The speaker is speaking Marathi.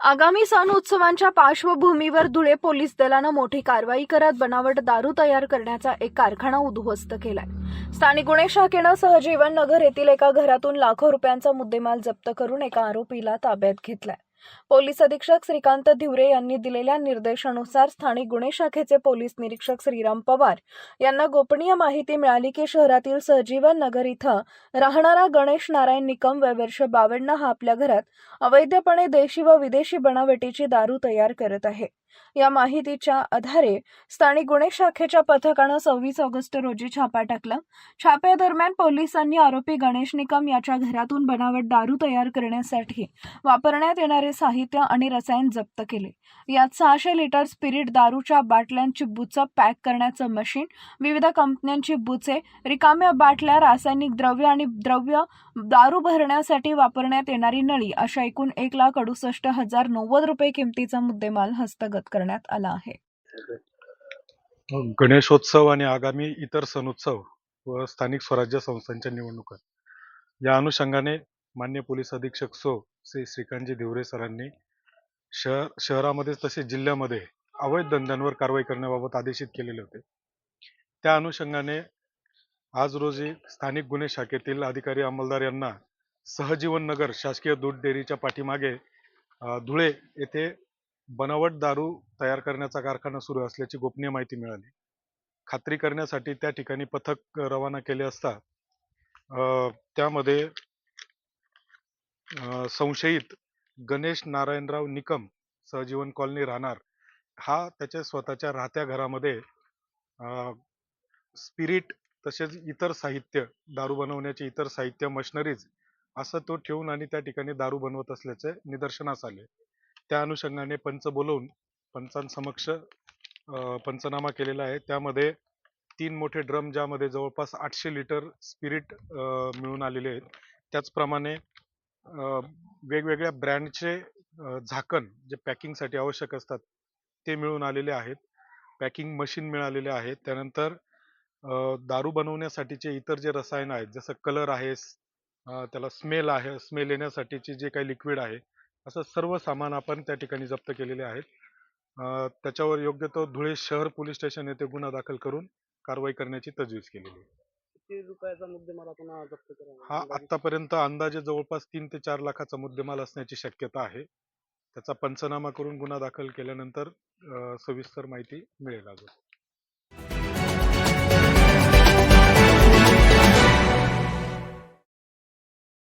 आगामी सण उत्सवांच्या पार्श्वभूमीवर धुळे पोलीस दलानं मोठी कारवाई करत बनावट दारू तयार करण्याचा एक कारखाना उद्ध्वस्त केलाय. स्थानिक गुन्हे शाखेनं सहजीवन नगर येथील एका घरातून लाखो रुपयांचा मुद्देमाल जप्त करून एका आरोपीला ताब्यात घेतलाय. पोलीस अधीक्षक श्रीकांत धिवरे यांनी दिलेल्या निर्देशानुसार स्थानिक गुन्हे शाखेचे पोलीस निरीक्षक श्रीराम पवार यांना गोपनीय माहिती मिळाली की शहरातील सहजीवन नगर इथं राहणारा गणेश नारायण निकम वय वर्ष बावन्न हा आपल्या घरात अवैधपणे देशी व विदेशी बनावटीची दारू तयार करत आहे. या माहितीच्या आधारे स्थानिक गुन्हे शाखेच्या पथकानं सव्वीस ऑगस्ट रोजी छापा टाकला. छाप्यादरम्यान पोलिसांनी आरोपी गणेश निकम याच्या घरातून बनावट दारू तयार करण्यासाठी वापरण्यात येणारे साहित्य आणि रसायन जप्त केले. यात सहाशे लिटर स्पिरिट दारूच्या बाटल्यांची बुचं पॅक करण्याचं मशीन विविध कंपन्यांची बुचे रिकाम्या बाटल्या रासायनिक द्रव्य आणि द्रव्य दारू भरण्यासाठी वापरण्यात येणारी नळी अशा एकूण एक लाख अडुसष्ट हजार नव्वद रुपये किमतीचा मुद्देमाल हस्तगत करण्यात आला आहे. गणेशोत्सव आणि आगामी इतर सणोत्सव व स्थानिक स्वराज्य संस्थांच्या निवडणुका. या अनुषंगाने मान्य पोलीस अधीक्षक सो श्री श्रीकांतजी देवरे सरांनी शहर शहरामध्ये तसेच जिल्ह्यामध्ये अवैध धंद्यांवर कारवाई करण्याबाबत आदेशित केलेले होते. त्या अनुषंगाने आज रोजी स्थानिक गुन्हे शाखेतील अधिकारी अंमलदार यांना सहजीवन नगर शासकीय दूध डेअरीच्या पाठीमागे धुळे येथे बनावट दारू तयार करण्याचा कारखाना सुरू असल्याची गोपनीय माहिती मिळाली. खात्री करण्यासाठी त्या ठिकाणी पथक रवाना केले असता त्यामध्ये संशयित गणेश नारायणराव निकम सहजीवन कॉलनी राहणार. हा त्याच्या स्वतःच्या राहत्या घरामध्ये स्पिरिट तसेच इतर साहित्य दारू बनवण्याचे इतर साहित्य मशनरीज असं तो ठेवून आणि त्या ठिकाणी दारू बनवत असल्याचे निदर्शनास आले. त्या अनुषंगाने पंच बोलवून पंचांसमक्ष पंचनामा केलेला आहे. त्यामध्ये तीन मोठे ड्रम ज्यामध्ये जवळपास आठशे लिटर स्पिरिट मिळून आलेले आहेत. त्याचप्रमाणे वेगवेगळ्या ब्रँडचे झाकण जे पॅकिंगसाठी आवश्यक असतात ते मिळून आलेले आहेत. पॅकिंग मशीन मिळालेले आहेत. त्यानंतर दारू बनवण्यासाठीचे इतर जे रसायन आहेत जसं कलर आहे त्याला स्मेल आहे स्मेल येण्यासाठीचे जे काही लिक्विड आहे असं सर्व सामान आपण त्या ठिकाणी जप्त केलेले आहेत. त्याच्यावर योग्य तो धुळे शहर पोलीस स्टेशन येथे गुन्हा दाखल करून कारवाई करण्याची तजवीज केलेली आहे. हा हा आतापर्यंत अंदाजे जवळपास तीन ते चार लाखाचा मुद्देमाल असण्याची शक्यता आहे. त्याचा पंचनामा करून गुन्हा दाखल केल्यानंतर सविस्तर माहिती मिळेल अजून.